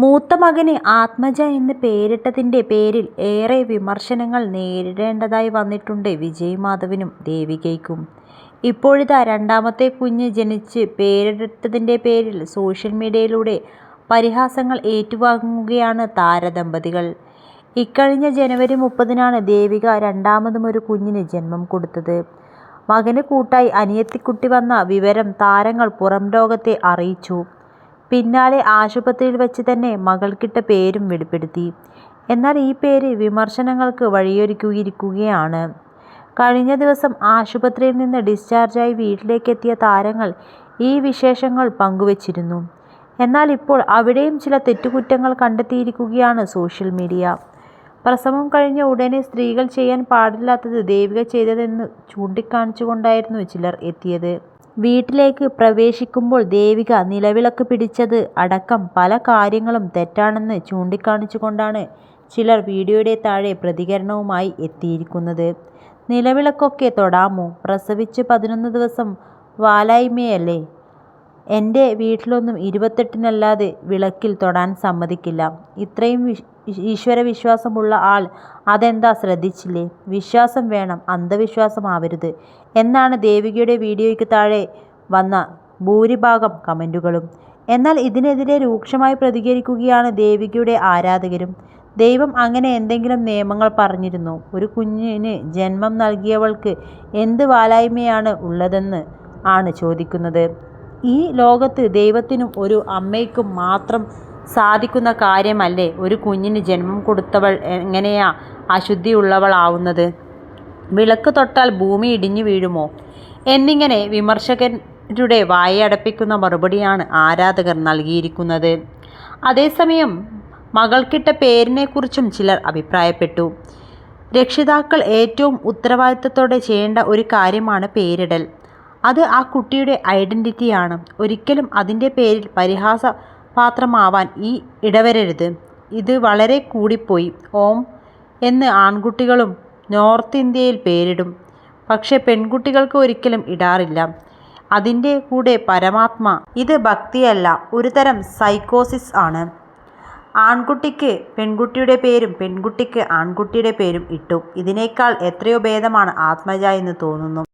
മൂത്ത മകന് ആത്മജ എന്ന് പേരിട്ടതിന്റെ പേരിൽ ഏറെ വിമർശനങ്ങൾ നേരിടേണ്ടതായി വന്നിട്ടുണ്ട് വിജയ് മാധവനും ദേവികയ്ക്കും. ഇപ്പോഴിതാ രണ്ടാമത്തെ കുഞ്ഞ് ജനിച്ച് പേരിട്ടതിന്റെ പേരിൽ സോഷ്യൽ മീഡിയയിലൂടെ പരിഹാസങ്ങൾ ഏറ്റുവാങ്ങുകയാണ് താരദമ്പതികൾ. ഇക്കഴിഞ്ഞ ജനുവരി മുപ്പതിനാണ് ദേവിക രണ്ടാമതും ഒരു കുഞ്ഞിന് ജന്മം കൊടുത്തത്. മകന് കൂട്ടായി അനിയത്തിക്കുട്ടി വന്ന വിവരം താരങ്ങൾ പുറം ലോകത്തെ അറിയിച്ചു. പിന്നാലെ ആശുപത്രിയിൽ വച്ച് തന്നെ മകൾക്കിട്ട പേരും വെളിപ്പെടുത്തി. എന്നാൽ ഈ പേര് വിമർശനങ്ങൾക്ക് വഴിയൊരുക്കിയിരിക്കുകയാണ്. കഴിഞ്ഞ ദിവസം ആശുപത്രിയിൽ നിന്ന് ഡിസ്ചാർജായി വീട്ടിലേക്കെത്തിയ താരങ്ങൾ ഈ വിശേഷങ്ങൾ പങ്കുവച്ചിരുന്നു. എന്നാൽ ഇപ്പോൾ അവിടെയും ചില തെറ്റുകുറ്റങ്ങൾ കണ്ടെത്തിയിരിക്കുകയാണ് സോഷ്യൽ മീഡിയ. പ്രസവം കഴിഞ്ഞ ഉടനെ സ്ത്രീകൾ ചെയ്യാൻ പാടില്ലാത്തത് ദേവിക ചെയ്തതെന്നു ചൂണ്ടിക്കാണിച്ചുകൊണ്ടായിരുന്നു ചിലർ എത്തിയത്. വീട്ടിലേക്ക് പ്രവേശിക്കുമ്പോൾ ദേവിക നിലവിളക്ക് പിടിച്ചത് അടക്കം പല കാര്യങ്ങളും തെറ്റാണെന്ന് ചൂണ്ടിക്കാണിച്ചുകൊണ്ടാണ് ചിലർ വീഡിയോയുടെ താഴെ പ്രതികരണവുമായി എത്തിയിരിക്കുന്നത്. നിലവിളക്കൊക്കെ തൊടാമോ? പ്രസവിച്ച് പതിനൊന്ന് ദിവസം വാലായ്മയല്ലേ? എന്റെ വീട്ടിലൊന്നും ഇരുപത്തെട്ടിനല്ലാതെ വിളക്കിൽ തൊടാൻ സമ്മതിക്കില്ല. ഇത്രയും ഈശ്വരവിശ്വാസമുള്ള ആൾ അതെന്താ ശ്രദ്ധിച്ചില്ലേ? വിശ്വാസം വേണം അന്ധവിശ്വാസമാവരുത് എന്നാണ് ദേവികയുടെ വീഡിയോയ്ക്ക് താഴെ വന്ന ഭൂരിഭാഗം കമന്റുകളും എന്നാൽ ഇതിനെതിരെ രൂക്ഷമായി പ്രതികരിക്കുകയാണ് ദേവികയുടെ ആരാധകരും. ദൈവം അങ്ങനെ എന്തെങ്കിലും നിയമങ്ങൾ പറഞ്ഞിരുന്നു ഒരു കുഞ്ഞിന് ജന്മം നൽകിയവൾക്ക് എന്ത് വാലായ്മയാണ് ഉള്ളതെന്ന് ആണ് ചോദിക്കുന്നത്. ഈ ലോകത്ത് ദൈവത്തിനും ഒരു അമ്മയ്ക്കും മാത്രം സാധിക്കുന്ന കാര്യമല്ലേ ഒരു കുഞ്ഞിന് ജന്മം കൊടുത്തവൾ എങ്ങനെയാ അശുദ്ധിയുള്ളവളാവുന്നത്? വിളക്ക് തൊട്ടാൽ ഭൂമി ഇടിഞ്ഞു വീഴുമോ? എന്നിങ്ങനെ വിമർശകരുടെ വായടപ്പിക്കുന്ന മറുപടിയാണ് ആരാധകർ നൽകിയിരിക്കുന്നത്. അതേസമയം മകൾക്കിട്ട പേരിനെക്കുറിച്ചും ചിലർ അഭിപ്രായപ്പെട്ടു. രക്ഷിതാക്കൾ ഏറ്റവും ഉത്തരവാദിത്തത്തോടെ ചെയ്യേണ്ട ഒരു കാര്യമാണ് പേരിടൽ. അത് ആ കുട്ടിയുടെ ഐഡന്റിറ്റിയാണ് ഒരിക്കലും അതിന്റെ പേരിൽ പരിഹാസ പാത്രമാവാൻ ഈ ഇടവരരുത്. ഇത് വളരെ കൂടിപ്പോയി. ഓം എന്ന് ആൺകുട്ടികളും നോർത്ത് ഇന്ത്യയിൽ പേരിടും. പക്ഷേ പെൺകുട്ടികൾക്ക് ഒരിക്കലും ഇടാറില്ല. അതിന്റെ കൂടെ പരമാത്മ ഇത് ഭക്തിയല്ല ഒരുതരം സൈക്കോസിസ് ആണ്. ആൺകുട്ടിക്ക് പെൺകുട്ടിയുടെ പേരും പെൺകുട്ടിക്ക് ആൺകുട്ടിയുടെ പേരും ഇട്ടു. ഇതിനേക്കാൾ എത്രയോ ഭേദമാണ് ആത്മജ എന്ന് തോന്നുന്നു.